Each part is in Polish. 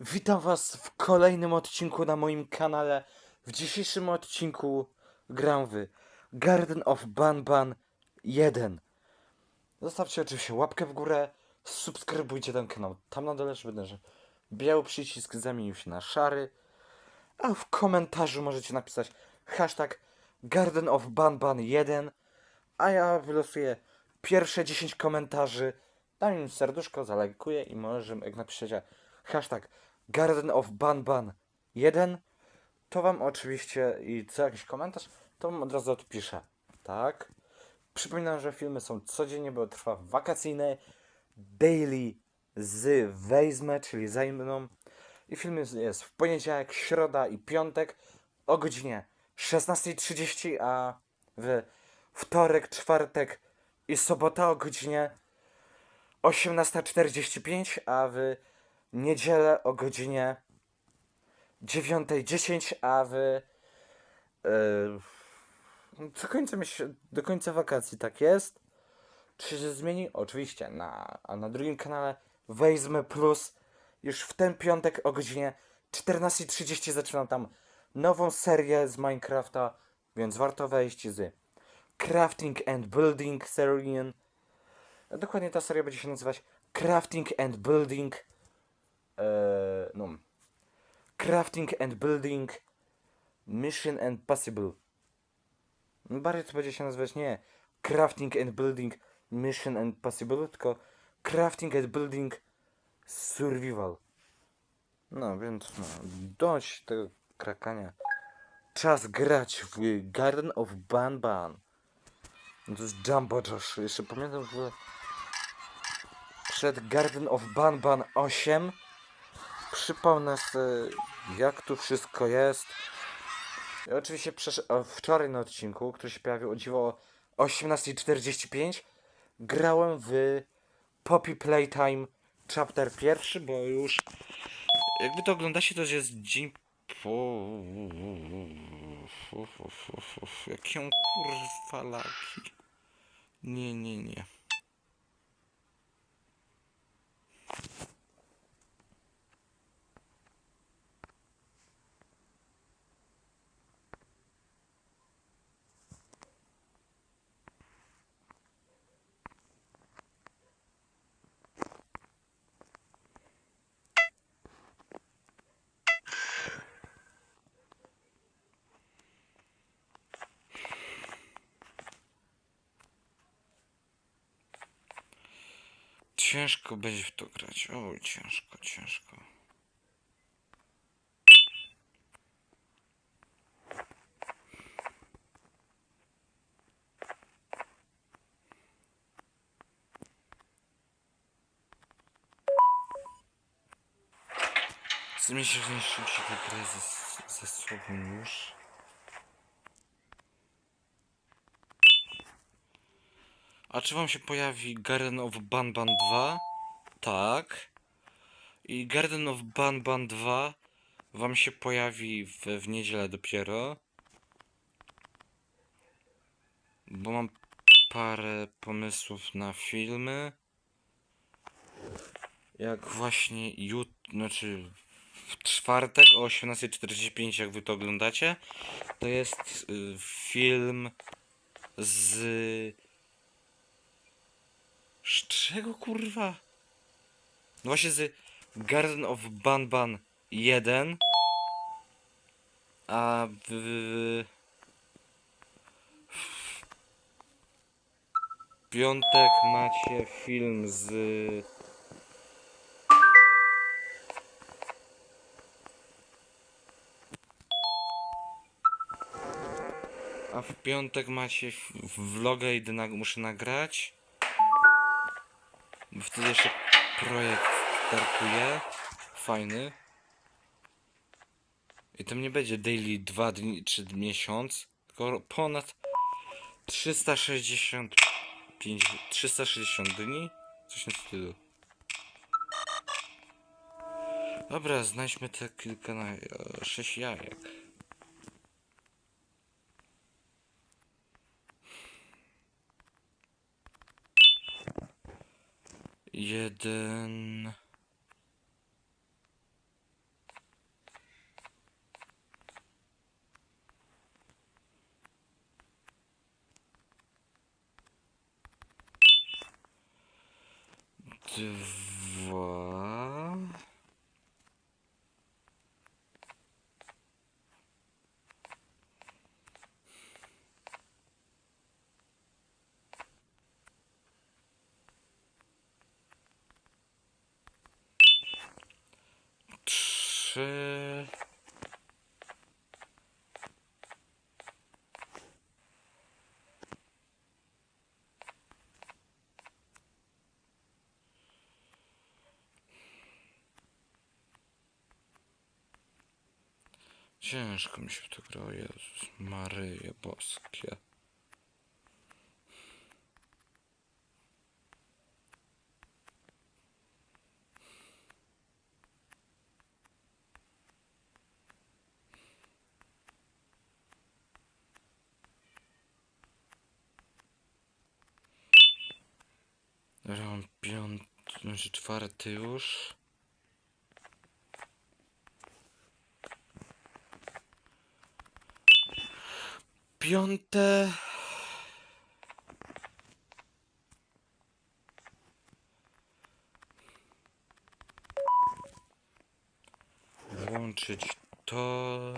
Witam Was w kolejnym odcinku na moim kanale. W dzisiejszym odcinku gram w Garden of Banban 1. Zostawcie oczywiście łapkę w górę, subskrybujcie ten kanał. Tam na dole będę, że biały przycisk zamienił się na szary. A w komentarzu możecie napisać hashtag Garden of Banban 1. A ja wylosuję pierwsze 10 komentarzy. Dam im serduszko, zalajkuję i może jak napiszecie hashtag Garden of Banban 1, to wam oczywiście i co jakiś komentarz, to wam od razu odpiszę. Tak? Przypominam, że filmy są codziennie, bo trwa wakacyjne daily z Wejzmę, czyli zajmną. I film jest, jest w poniedziałek, środa i piątek o godzinie 16.30, a w wtorek, czwartek i sobota o godzinie 18.45, a w niedzielę o godzinie 9.10, a w do, końca miesią- do końca wakacji tak jest. Czy się zmieni? Oczywiście. Na, a na drugim kanale Wejzmy Plus już w ten piątek o godzinie 14.30 zaczynam tam nową serię z Minecrafta, więc warto wejść z Crafting and Building Serial. Dokładnie ta seria będzie się nazywać Crafting and Building. No. Crafting and Building Mission and Possible. No, Bardziej to będzie się nazywać nie Crafting and Building Mission and Possible, tylko Crafting and Building Survival. No więc no, dość tego krakania. Czas grać w Garden of Banban. No to jest Jumbo Josh. Jeszcze pamiętam, że przed Garden of Banban 8 przypomnę sobie, jak tu wszystko jest. I oczywiście wczoraj na odcinku, który się pojawił o dziwo o 18.45, grałem w Poppy Playtime chapter pierwszy, bo już jakby to oglądacie, to jest dzień po... Jakie on kurwa laki. Nie, nie, nie. Ciężko będzie w to grać. Oj, ciężko, ciężko. Najszybciej tę grę ze, ze sobą już. A czy wam się pojawi Garden of Banban 2? Tak. I Garden of Banban 2 wam się pojawi w, w niedzielę dopiero. Bo mam parę pomysłów na filmy. Jak właśnie jut, znaczy w czwartek o 18.45 jak wy to oglądacie, to jest y, film z z czego kurwa? No właśnie z Garden of Banban 1 A w, w piątek macie film z A w piątek macie vloga i muszę nagrać. Bo wtedy jeszcze projekt startuje. Fajny. I tam nie będzie daily 2 dni czy miesiąc, tylko ponad 365 360 dni. Coś na stylu. Dobra, znajdźmy te kilka na 6 jajek. jeden. Dwa. Trzy. Ciężko mi się w to grało, Jezus, Maryje boskie. Mam piąty, znaczy czwarty już. Piąte. Włączyć to.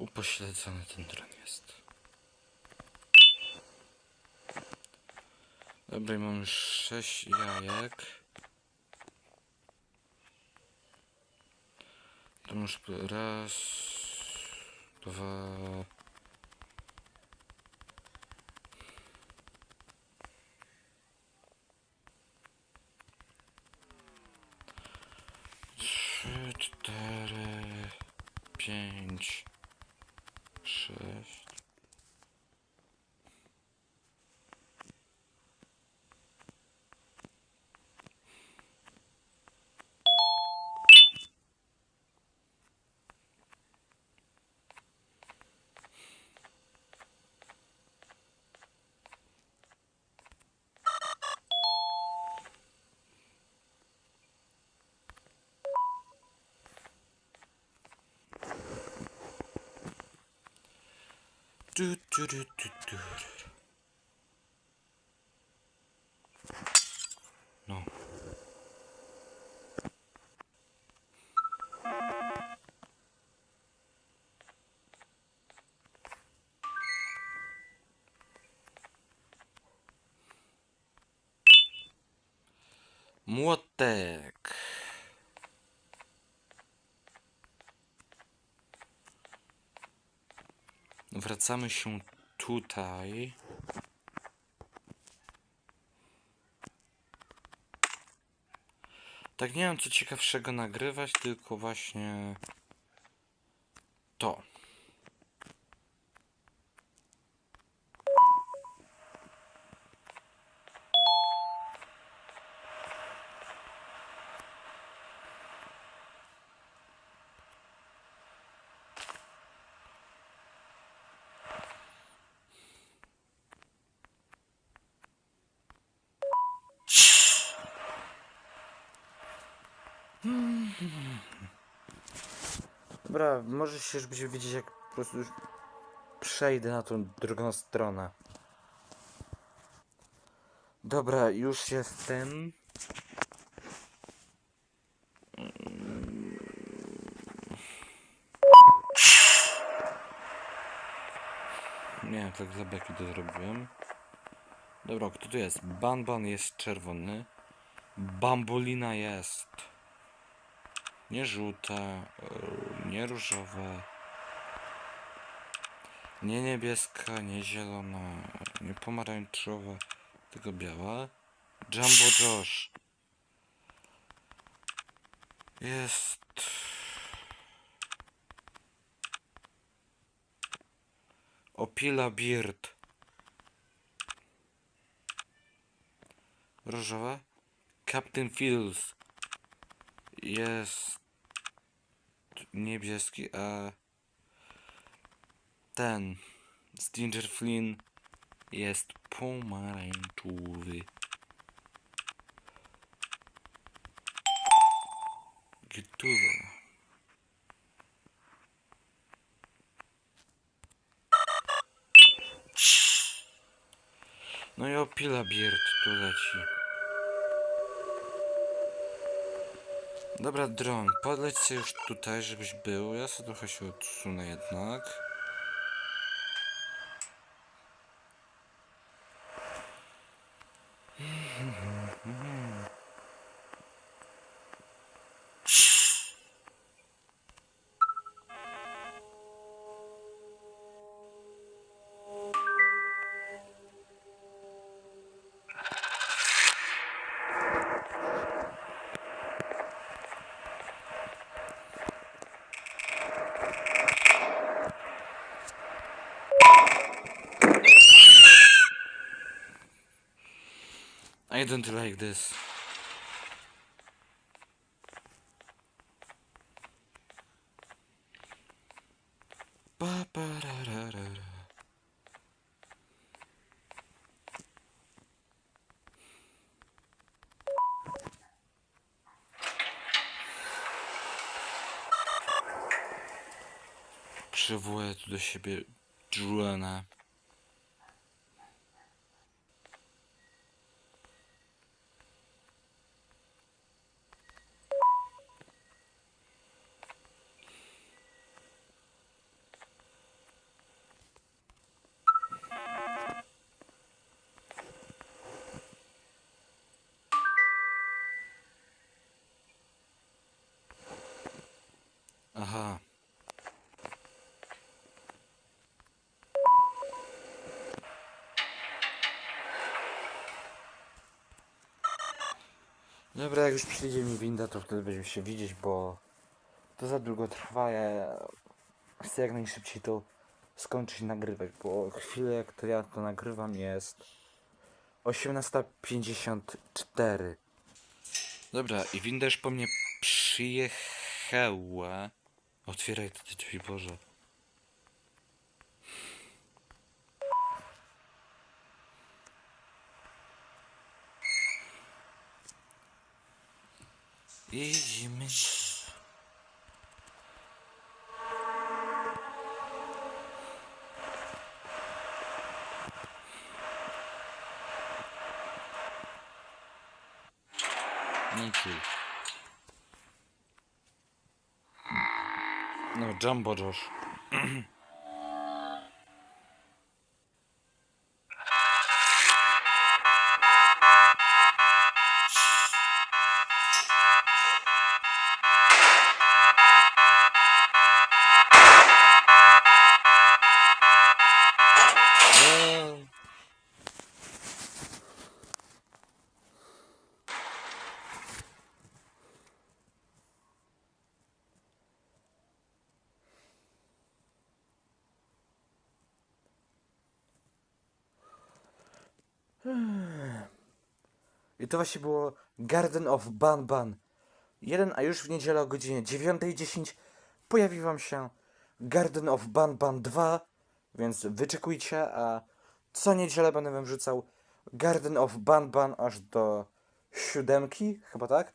Upośledzony ten dron jest. Dobra, mam już sześć jajek. To już raz, dwa. Trzy, cztery, pięć, sześć. トゥルトゥトゥルなもわって。Wracamy się tutaj. Tak nie wiem co ciekawszego nagrywać, tylko właśnie to. Dobra, może się już będzie wiedzieć jak po prostu już przejdę na tą drugą stronę. Dobra, już jestem. Nie, tak za beki to zrobiłem. Dobra, kto tu jest? Banban jest czerwony. Bambolina jest. Nie żółte, yy, nie różowe. Nie niebieska, nie zielona, nie pomarańczowa, tylko biała. Jumbo Josh. Jest... Opila Beard. Różowa. Captain Fields. Jest... Niebieski, a... Ten... Stinger Flynn jest pomarańczowy. Gotowe. No i opila Biert tu leci. Dobra, dron, podleć się już tutaj, żebyś był. Ja sobie trochę się odsunę jednak. I don't like this. Ba, ba. Przywołuję tu do siebie Juliana. Dobra, jak już przyjdzie mi winda, to wtedy będziemy się widzieć, bo to za długo trwa. Ja chcę jak najszybciej to skończyć nagrywać, bo chwilę jak to ja to nagrywam jest 18.54. Dobra, i winda już po mnie przyjechała. Otwieraj te drzwi, Boże. Jedziemy. No i chill. No, Jumbo I to właśnie było Garden of Ban Ban 1, a już w niedzielę o godzinie 9.10 pojawi wam się Garden of Ban Ban 2, więc wyczekujcie, a co niedzielę będę wam wrzucał Garden of Ban Ban aż do siódemki, chyba tak?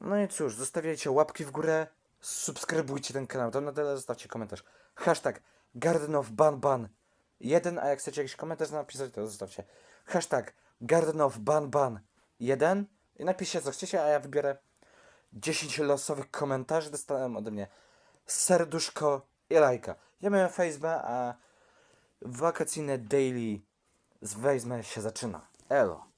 No i cóż, zostawiajcie łapki w górę, subskrybujcie ten kanał, to na tyle zostawcie komentarz. Hashtag Garden of Ban Ban 1, a jak chcecie jakiś komentarz napisać, to zostawcie. Hashtag Garden of Ban Ban 1 i napiszcie co chcecie, a ja wybiorę 10 losowych komentarzy, dostałem ode mnie serduszko i lajka. Ja miałem Facebook, a wakacyjne daily z Wejzme się zaczyna. Elo.